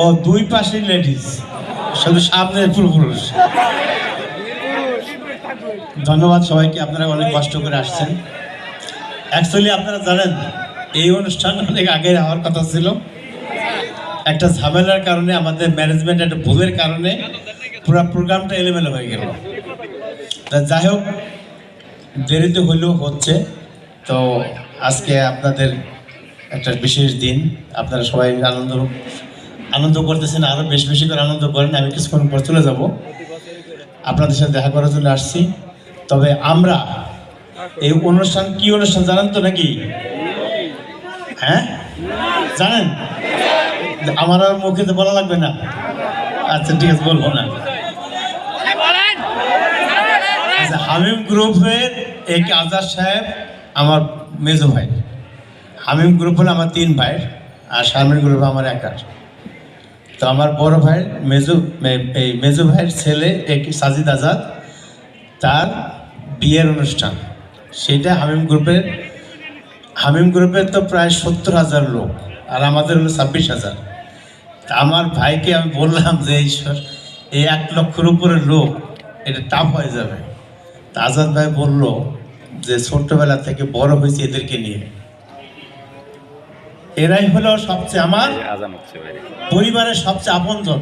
ও দুই পাশে লেডিস শুধু সামনে পুরুষ। ধন্যবাদ সবাইকে, আপনারা অনেক কষ্ট করে আসছেন। অ্যাকচুয়ালি আপনারা জানেন, এই অনুষ্ঠান অনেক আগে হওয়ার কথা ছিল। একটা ঝামেলার কারণে, আমাদের ম্যানেজমেন্ট একটা ভুলের কারণে পুরো প্রোগ্রামটা এলোমেলো হয়ে গেল। তা যাই হোক, দেরিতে হলেও হচ্ছে। তো আজকে আপনাদের একটা বিশেষ দিন। আপনারা সবাই আনন্দ আনন্দ করতেছেন আরও বেশি বেশি করে আনন্দ করেন, আমি কিছুক্ষণ পর চলে যাব। আপনাদের সাথে দেখা করার জন্য আসছি। তবে আমরা এই অনুষ্ঠান কি অনুষ্ঠান জানেন তো নাকি? হ্যাঁ? জানেন? আমার আর মুখে তো বলা লাগবে না। আচ্ছা ঠিক আছে, বলব না। আচ্ছা হামিম গ্রুপের এক আজাদ সাহেব, আমার মেজো ভাই। হামিম গ্রুপ হলো আমার তিন ভাই, আর শারমিন গ্রুপ আমার একার তো আমার বড় ভাই মেজু এই মেজো ভাইয়ের ছেলে এক সাজিদ আজাদ, তার বিয়ের অনুষ্ঠান। সেটা হামিম গ্রুপের হামিম গ্রুপের তো প্রায় সত্তর হাজার লোক, আর আমাদের হলো ছাব্বিশ হাজার। তা আমার ভাইকে আমি বললাম যে, ঈশ্বর, এই এক লক্ষের উপরে লোক, এটা টাফ হয়ে যাবে। তা আজাদ ভাই বলল যে, ছোট্টবেলা থেকে বড় হয়েছে এদেরকে নিয়ে। এরাই হলো সবচেয়ে আমার পরিবারের সবচেয়ে আপনজন।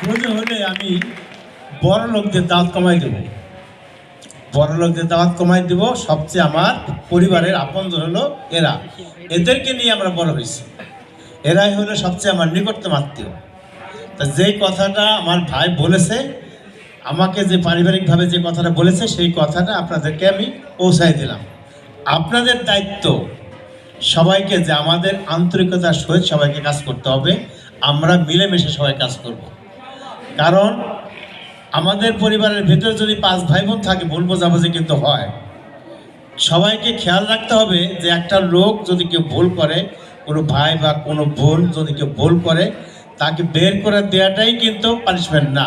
প্রয়োজন হলে আমি বড় লোকদের দাওয়াত কমাই দেব। বড় লোকদের দাওয়াত কমাই দেব সবচেয়ে আমার পরিবারের আপনজন হলো এরা। এদেরকে নিয়ে আমরা বড় হয়েছি। এরাই হলো সবচেয়ে আমার নিকটতম আত্মীয়। তা যেই কথাটা আমার ভাই বলেছে আমাকে যে পারিবারিকভাবে যে কথাটা বলেছে সেই কথাটা আপনাদেরকে আমি পৌঁছাই দিলাম। আপনাদের দায়িত্ব সবাইকে যে আমাদের আন্তরিকতার সহিত সবাইকে কাজ করতে হবে, আমরা মিলেমিশে সবাই কাজ করব। কারণ আমাদের পরিবারের ভেতরে যদি পাঁচ ভাই বোন থাকে, ভুল বোঝাবুঝি কিন্তু হয়। সবাইকে খেয়াল রাখতে হবে যে একটা লোক যদি কেউ ভুল করে, কোনো ভাই বা কোনো বোন যদি কেউ ভুল করে, তাকে বের করে দেওয়াটাই কিন্তু পানিশমেন্ট না।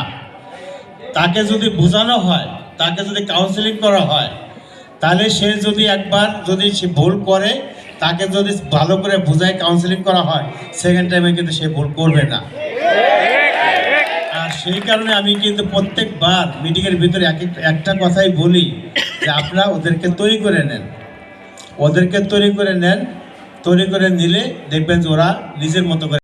তাকে যদি বোঝানো হয়, তাকে যদি কাউন্সিলিং করা হয় তাহলে সে যদি একবার যদি সে ভুল করে, তাকে যদি ভালো করে বোঝায় কাউন্সিলিং করা হয় সেকেন্ড টাইমে কিন্তু সে ভুল করবে না। আর সেই কারণে আমি কিন্তু প্রত্যেকবার মিটিংয়ের ভিতরে এক এক- একটা কথাই বলি যে আপনারা ওদেরকে তৈরি করে নেন। ওদেরকে তৈরি করে নেন, তৈরি করে নিলে দেখবেন যে ওরা নিজের মতো করে